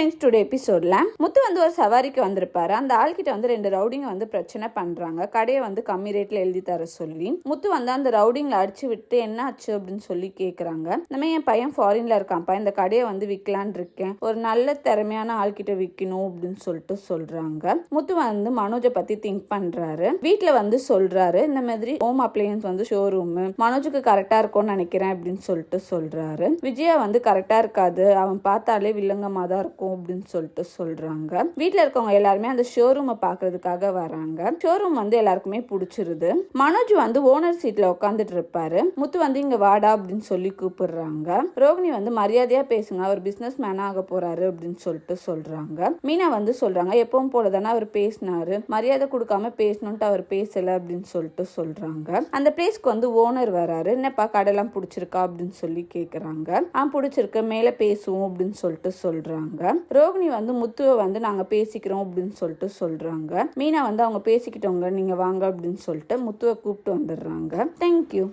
Friends today எபிசோடில் முத்து வந்து ஒரு சவாரிக்கு வந்திருப்பாரு. அந்த ஆள்கிட்ட வந்து ரெண்டு ரவுடிங்க வந்து பிரச்சனை பண்ணுறாங்க கடையை வந்து கம்மி ரேட்டில் எழுதி தர சொல்லி முத்து வந்து அந்த ரவுடிங்கில் அடிச்சு விட்டு என்ன ஆச்சு அப்படின்னு சொல்லி கேட்குறாங்க நம்ம என் பையன் ஃபாரின்ல இருக்கான்ப்பா இந்த கடையை வந்து விற்கலான் இருக்கேன். ஒரு நல்ல திறமையான ஆள்கிட்ட விற்கணும் அப்படின்னு சொல்லிட்டு சொல்கிறாங்க முத்து வந்து மனோஜை பற்றி திங்க் பண்ணுறாரு வீட்டில் வந்து சொல்கிறாரு இந்த மாதிரி ஹோம் அப்ளையன்ஸ் வந்து ஷோரூமு மனோஜுக்கு கரெக்டாக இருக்கும்னு நினைக்கிறேன் அப்படின்னு சொல்லிட்டு சொல்கிறாரு விஜயா வந்து கரெக்டாக இருக்காது. அவன் பார்த்தாலே வில்லங்கமாக தான் இருக்கும். அப்படின்னு சொல்லிட்டு சொல்றாங்க. வீட்டில் இருக்கவங்க எல்லாருமே அந்த ஷோரூமை பாக்குறதுக்காக வராங்க. ஷோரூம் வந்து எல்லாருக்குமே பிடிச்சிருது. மனோஜ் வந்து ஓனர் சீட்ல உட்காந்துட்டு இருப்பாரு. முத்து வந்து இங்க வாடா அப்படின்னு சொல்லி கூப்பிடுறாங்க. ரோகிணி வந்து மரியாதையா பேசுங்க அவர் பிசினஸ் மேன் ஆக போறாரு அப்படின்னு சொல்லிட்டு சொல்றாங்க. மீனா வந்து சொல்றாங்க எப்பவும் போல தானே அவர் பேசினாரு. மரியாதை கொடுக்காம பேசணும்ட்டு அவர் பேசல அப்படின்னு சொல்லிட்டு சொல்றாங்க. அந்த பிளேஸ்க்கு வந்து ஓனர் வராரு. என்னப்பா கடைலாம் பிடிச்சிருக்கா அப்படின்னு சொல்லி கேக்குறாங்க. ஆ பிடிச்சிருக்கு மேல பேசுவோம் அப்படின்னு சொல்லிட்டு சொல்றாங்க. ரோகிணி வந்து முத்துவை வந்து நாங்க பேசிக்கிறோம் அப்படின்னு சொல்லிட்டு சொல்றாங்க. மீனா வந்து அவங்க பேசிக்கிட்டவங்க நீங்க வாங்க அப்படின்னு சொல்லிட்டு முத்துவை கூப்பிட்டு வந்துடுறாங்க. தேங்க்யூ